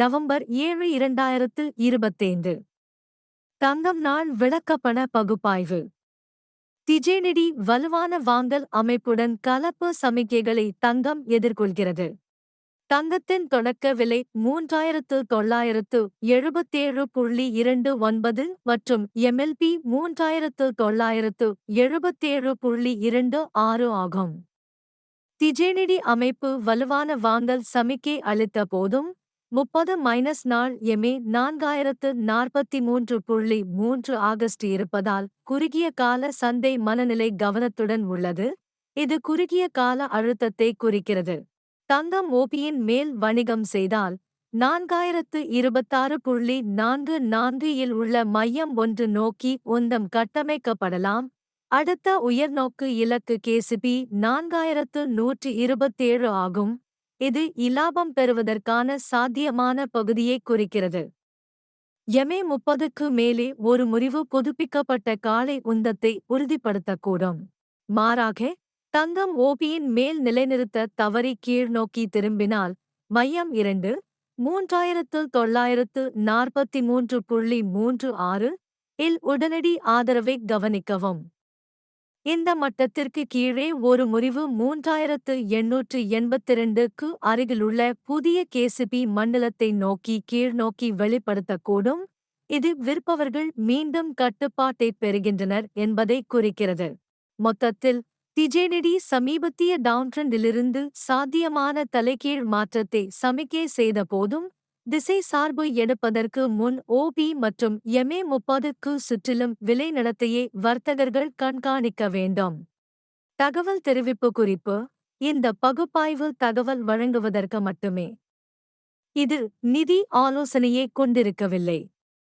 November ஏழு இரண்டாயிரத்து இருபத்தைந்து. தங்கம் நாள் விளக்கப்பண பகுப்பாய்வு. திஜேனிடி வலுவான வாங்கல் அமைப்புடன் கலப்பு சமிக்கைகளை தங்கம் எதிர்கொள்கிறது. தங்கத்தின் தொடக்க விலை மூன்றாயிரத்து தொள்ளாயிரத்து எழுபத்தேழு புள்ளி இரண்டு ஒன்பது மற்றும் எம்எல்பி மூன்றாயிரத்து தொள்ளாயிரத்து எழுபத்தேழு புள்ளி இரண்டு ஆறு ஆகும். திஜேனிடி அமைப்பு வலுவான வாங்கல் சமிக்கை அளித்த போதும் முப்பது மைனஸ் நாள் எமே நான்காயிரத்து நாற்பத்தி மூன்று புள்ளி மூன்று ஆகஸ்ட் இருப்பதால் குறுகிய கால சந்தை மனநிலை கவனத்துடன் உள்ளது. இது குறுகிய கால அழுத்தத்தை குறிக்கிறது. தங்கம் ஓபியின் மேல் வணிகம் செய்தால் நான்காயிரத்து இருபத்தாறு புள்ளி நான்கு நான்கு இல் உள்ள மையம் ஒன்று நோக்கி ஒந்தம் கட்டமைக்கப்படலாம். அடுத்த உயர்நோக்கு இலக்கு கேசிபி நான்காயிரத்து நூற்றி இருபத்தேழு ஆகும். இது இலாபம் பெறுவதற்கான சாத்தியமான பகுதியை குறிக்கிறது. எமே முப்பதுக்கு மேலே ஒரு முறிவு புதுப்பிக்கப்பட்ட காலை உந்தத்தை உறுதிப்படுத்தக்கூடும். மாறாக தங்கம் ஓபியின் மேல் நிலைநிறுத்த தவறி கீழ்நோக்கி திரும்பினால் மையம் இரண்டு மூன்றாயிரத்து தொள்ளாயிரத்து நாற்பத்தி மூன்று புள்ளி மூன்று ஆறு இல் உடனடி ஆதரவை கவனிக்கவும். இந்த மட்டத்திற்கு கீழே ஒரு முறிவு மூன்றாயிரத்து எண்ணூற்று எண்பத்திரண்டுக்கு அருகிலுள்ள புதிய கேசிபி மண்டலத்தை நோக்கி கீழ்நோக்கி வெளிப்படுத்தக்கூடும். இது விற்பவர்கள் மீண்டும் கட்டுப்பாட்டை பெறுகின்றனர் என்பதை குறிக்கிறது. மொத்தத்தில் திஜேனிடி சமீபத்திய டவுன்ட்ரெண்டிலிருந்து சாத்தியமான தலைகீழ் மாற்றத்தை சமிக்கை செய்த போதும் திசை சார்பு எடுப்பதற்கு முன் ஓபி மற்றும் எம்ஏ முப்பதுக்கு சுற்றிலும் விலை நடத்தையை வர்த்தகர்கள் கண்காணிக்க வேண்டும். தகவல் தெரிவிப்பு குறிப்பு இந்த பகுப்பாய்வு தகவல் வழங்குவதற்கு மட்டுமே. இது நிதி ஆலோசனையை கொண்டிருக்கவில்லை.